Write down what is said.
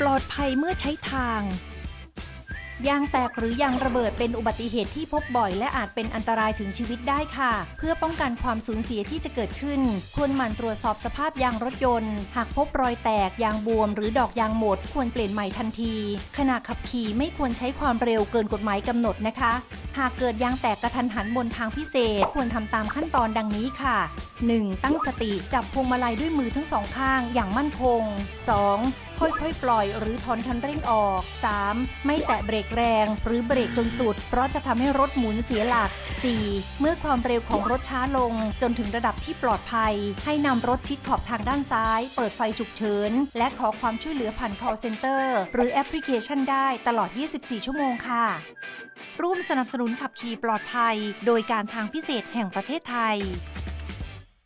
ปลอดภัยเมื่อใช้ทาง ยางแตกหรือยางระเบิดเป็นอุบัติเหตุที่พบบ่อย และอาจเป็นอันตรายถึงชีวิตได้ค่ะ เพื่อป้องกันความสูญเสียที่จะเกิดขึ้น ควรหมั่นตรวจสอบสภาพยางรถยนต์ หากพบรอยแตกยางบวม หรือดอกยางหมด ควรเปลี่ยนใหม่ทันที ขณะขับขี่ไม่ควรใช้ความเร็วเกินกฎหมายกำหนดนะคะ หากเกิดยางแตกกระทันหันบนทางพิเศษ ควรทำตามขั้นตอนดังนี้ค่ะ 1. ตั้งสติจับพวงมาลัยด้วยมือทั้งสองข้างอย่างมั่นคง 2. ค่อยๆ ปล่อยหรือถอนคันเร่งออก 3. ไม่แตะเบรกแรง หรือเบรกจนสุด เพราะจะทำให้รถหมุนเสียหลัก 4. เมื่อความเร็วของรถช้าลง จนถึงระดับที่ปลอดภัย ให้นำรถชิดขอบทางด้านซ้าย เปิดไฟฉุกเฉิน และขอความช่วยเหลือผ่าน call center หรือแอปพลิเคชันได้ตลอด 24 ชั่วโมงค่ะ ร่วมสนับสนุนขับขี่ปลอดภัย โดยการทางพิเศษแห่งประเทศไทย